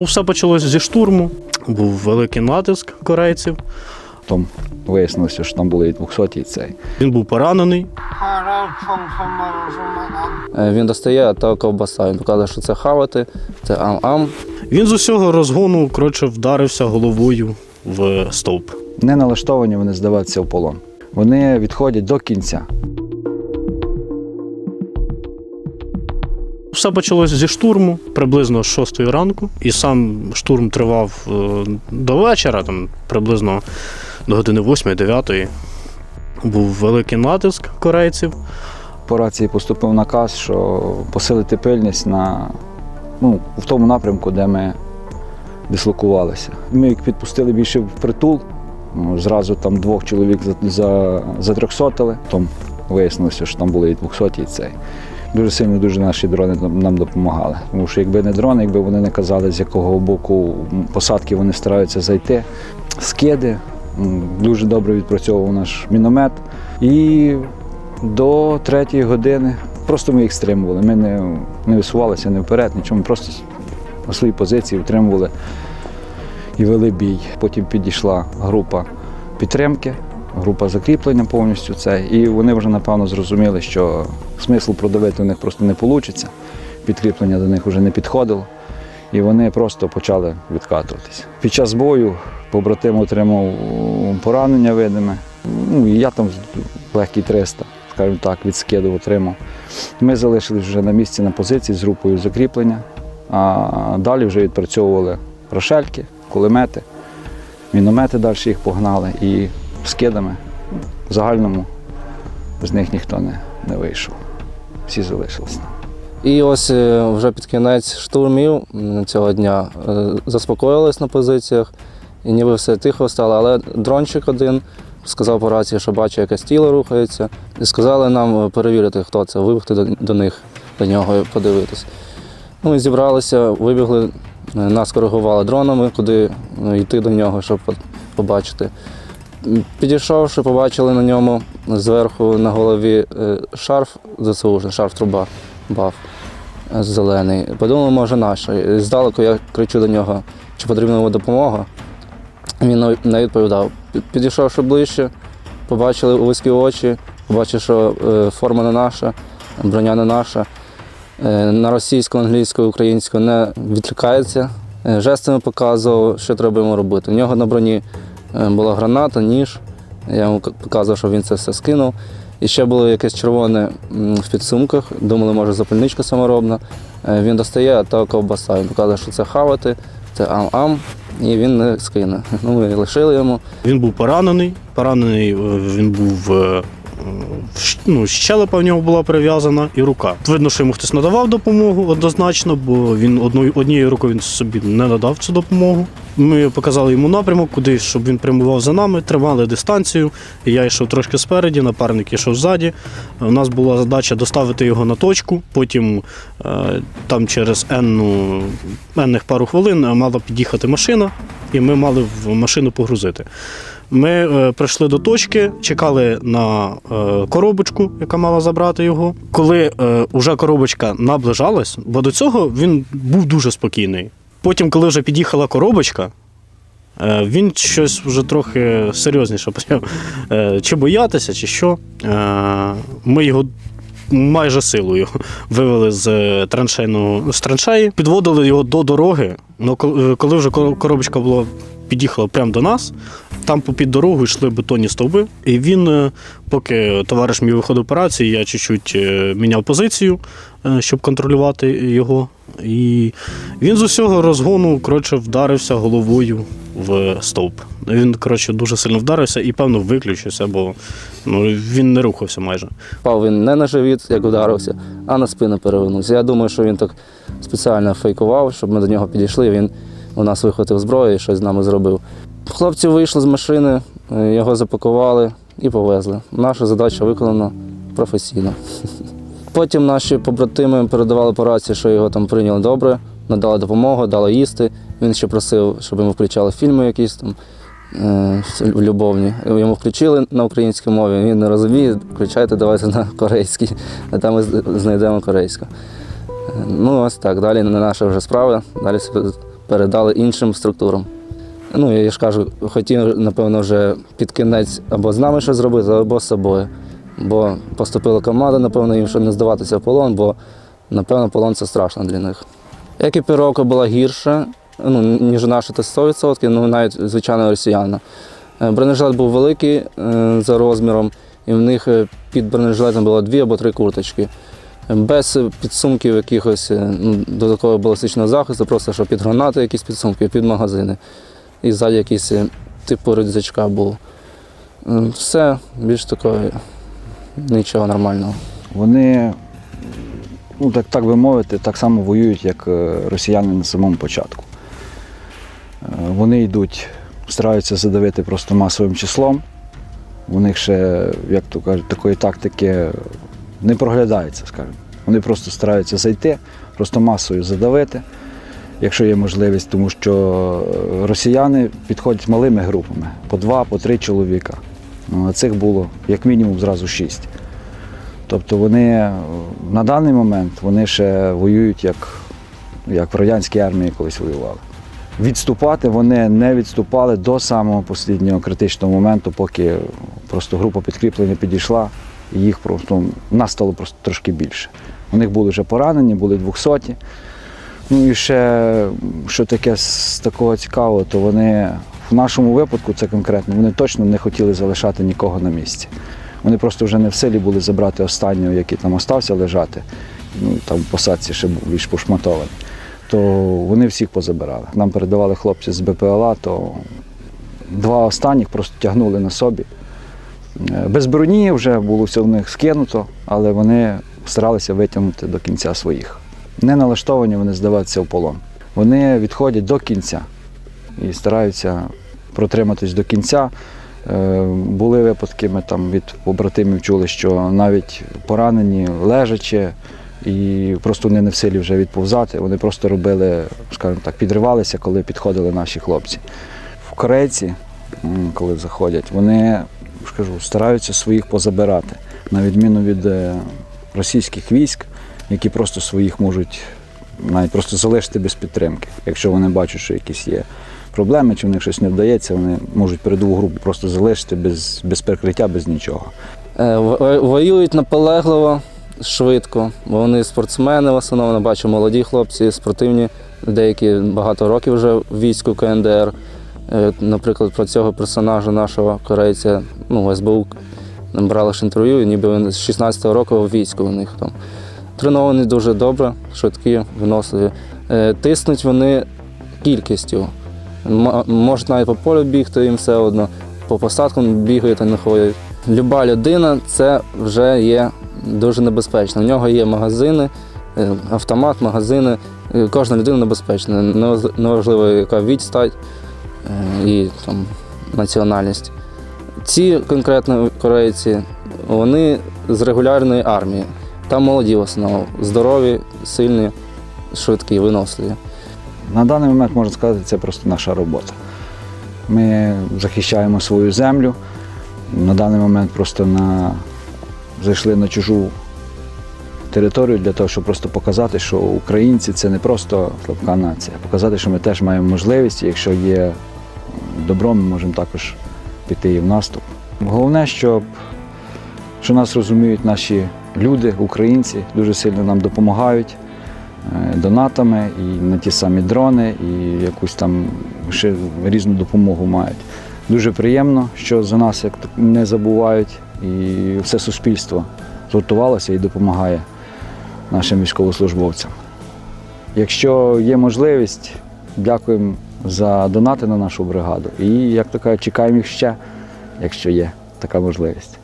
Все почалося зі штурму. Був великий натиск корейців. Потім вияснилося, що там були і 200 і цей. Він був поранений. Е, Він достає, а та ковбаса. Він показує, що це хавати, це ам-ам. Він з усього розгону коротше, вдарився головою в стовп. Не налаштовані вони здаватися в полон. Вони відходять до кінця. Все почалося зі штурму приблизно з 6 ранку, і сам штурм тривав е, до вечора, там приблизно до години 8-9. Був великий натиск корейців. По рації поступив наказ, що посилити пильність на, ну, в тому напрямку, де ми дислокувалися. Ми їх підпустили більше в притул. ну, Зразу там двох чоловік за, за, затрьохсотили. Потім вияснилося, що там були і 200 і цей. Дуже сильно дуже наші дрони нам допомагали. Тому що якби не дрони, якби вони не казали, з якого боку посадки вони стараються зайти. Скиди, дуже добре відпрацьовував наш міномет. І до третьої години просто ми їх стримували. Ми не, не висувалися не вперед, нічого. Просто на своїй позиції утримували і вели бій. Потім підійшла група підтримки, група закріплення повністю це. І вони вже напевно зрозуміли, що смислу продавити у них просто не вийде. Підкріплення до них вже не підходило. І вони просто почали відкатуватися. Під час бою побратим отримав поранення видиме. Ну, і я там легкий 300, скажімо так, від скиду отримав. Ми залишились вже на місці на позиції з групою закріплення, а далі вже відпрацьовували рошельки, кулемети, міномети далі їх погнали і скидами. В загальному з них ніхто не, не вийшов. Всі залишились там. І ось е, вже під кінець штурмів цього дня е, заспокоїлись на позиціях, і ніби все тихо стало, але дрончик один сказав по рації, що бачить, якесь тіло рухається. І сказали нам е, перевірити, хто це, вибігти до, них, до нього подивитись. Ну, Ми зібралися, вибігли, нас коригували дронами, куди йти до нього, щоб побачити. Підійшовши, побачили на ньому зверху на голові е, шарф ЗСУ, шарф труба баф е, зелений. Подумали, може наш. Здалеку я кричу до нього, чи потрібна йому допомога. Він не- відповідав. Підійшовши ближче, побачили вузькі очі, побачив, що е, форма не наша, броня не наша. На російську, англійську, українську не відкликається. Жестами показував, що треба йому робити. У нього на броні була граната, ніж. Я йому показував, що він це все скинув. І ще було якесь червоне в підсумках. Думали, може, запальничка саморобна. Е, Він достає, а та ковбаса. Він показує, що це хавати, це ам-ам, і він не скине. Ну, ми лишили йому. Він був поранений. Поранений е, він був. е, Ну, щелепа в нього була прив'язана і рука. Видно, що йому хтось надавав допомогу однозначно, бо він однією рукою він собі не надав цю допомогу. Ми показали йому напрямок, куди, щоб він прямував за нами, тримали дистанцію. Я йшов трошки спереді, напарник йшов ззаді. У нас була задача доставити його на точку. Потім е, там через енну, енних пару хвилин е, мала під'їхати машина, і ми мали в машину погрузити. Ми е, прийшли до точки, чекали на коробочку, яка мала забрати його. Коли е, уже коробочка наближалась, бо до цього він був дуже спокійний. Потім, коли вже під'їхала коробочка, е, він щось вже трохи серйозніше почав е, чи боятися, чи що. Е, ми його майже силою вивели з е, траншейного з траншеї, підводили його до дороги. Ну, коли е, вже коробочка була під'їхала прямо до нас, там попід дорогу йшли бетонні стовби. І він, е, поки товариш мій виходив операції, я чуть-чуть міняв позицію, щоб контролювати його. І він з усього розгону коротше, вдарився головою в стовп. Він коротше, дуже сильно вдарився і, певно, виключився, бо ну, він не рухався майже. Впав він не на живіт, як вдарився, а на спину перевернувся. Я думаю, що він так спеціально фейкував, щоб ми до нього підійшли. Він у нас вихватив зброю і щось з нами зробив. Хлопці вийшли з машини, е, його запакували і повезли. Наша задача виконана професійно. Потім наші побратими передавали по рації, що його там прийняли добре, надали допомогу, дали їсти. Він ще просив, щоб йому включали фільми якісь там е, любовні. Йому включили на українській мові, він не розуміє, включайте давайте на корейській, а там ми знайдемо корейську. Е, Ну, ось так. Далі не наша вже справа. Далі передали іншим структурам. Ну, я ж кажу, хотів, напевно, вже під кінець або з нами щось зробити, або з собою. Бо поступила команда, напевно, їм щоб не здаватися в полон, бо, напевно, полон це страшно для них. Екіпіровка була гірша, ну, ніж наша, то 100%, ну навіть звичайно росіяна. Е, Бронежилет був великий е, за розміром, і в них е, під бронежилетом було дві або три курточки. Без підсумків якихось ну, додаткового балістичного захисту, просто що під гранати якісь підсумки, під магазини. І ззаді якийсь типу рюкзачка був. Все, більш такого нічого нормального. Вони, ну так, так би мовити, так само воюють, як росіяни на самому початку. Вони йдуть, стараються задавити просто масовим числом. У них ще, як то кажуть, такої тактики не проглядається, скажімо. Вони просто стараються зайти, просто масою задавити, якщо є можливість, тому що е, росіяни підходять малими групами по два, по три чоловіка. Ну, А цих було як мінімум зразу шість. Тобто вони е, на даний момент вони ще воюють як, як в радянській армії колись воювали. Відступати вони не відступали до самого останнього критичного моменту, поки просто група підкріплення підійшла, і їх просто нас стало просто трошки більше. У них були вже поранені, були двохсоті. Ну і ще, що таке з такого цікавого, то вони в нашому випадку, це конкретно, вони точно не хотіли залишати нікого на місці. Вони просто вже не в силі були забрати останнього, який там остався лежати. Ну, там в посадці ще був більш пошматований. То вони всіх позабирали. Нам передавали хлопці з БПЛА, то два останніх просто тягнули на собі. Е, Без броні вже було все в них скинуто, але вони старалися витягнути до кінця своїх. Не налаштовані вони здаватися в полон. Вони відходять до кінця і стараються протриматись до кінця. Е, Були випадки, ми там від побратимів чули, що навіть поранені лежачи, і просто вони не в силі вже відповзати. Вони просто робили, скажімо так, підривалися, коли підходили наші хлопці. В корейці, коли заходять, вони скажу, стараються своїх позабирати, на відміну від е, російських військ, які просто своїх можуть навіть просто залишити без підтримки. Якщо вони бачать, що якісь є проблеми, чи в них щось не вдається, вони можуть передову групу просто залишити без, без прикриття, без нічого. Е, Воюють наполегливо, швидко. бо Вони спортсмени в основному, бачу, молоді хлопці, спортивні, деякі багато років вже в війську КНДР. Е, Наприклад, про цього персонажа нашого корейця, ну, СБУ брали ж інтерв'ю, ніби він з 16-го року в війську у них там. Треновані дуже добре, швидкі, виносливі. Е, Тиснуть вони кількістю. Можуть навіть по полю бігти їм все одно, по посадкам бігають, а не ходять. Люба людина це вже є дуже небезпечно. В нього є магазини, е, автомат, магазини. Е, Кожна людина небезпечна. Неважливо, яка відстать е, і там, національність. Ці конкретно корейці, вони з регулярної армії. Там молоді в основному, здорові, сильні, швидкі, виносливі. На даний момент можна сказати, це просто наша робота. Ми захищаємо свою землю. На даний момент просто на... зайшли на чужу територію для того, щоб просто показати, що українці це не просто слабка нація, показати, що ми теж маємо можливість, і якщо є добро, ми можемо також піти і в наступ. Головне, щоб що нас розуміють наші люди, українці, дуже сильно нам допомагають е, донатами і на ті самі дрони, і якусь там ще різну допомогу мають. Дуже приємно, що за нас як не забувають, і все суспільство згуртувалося і допомагає нашим військовослужбовцям. Якщо є можливість, дякуємо за донати на нашу бригаду. І, як то кажуть, чекаємо їх ще, якщо є така можливість.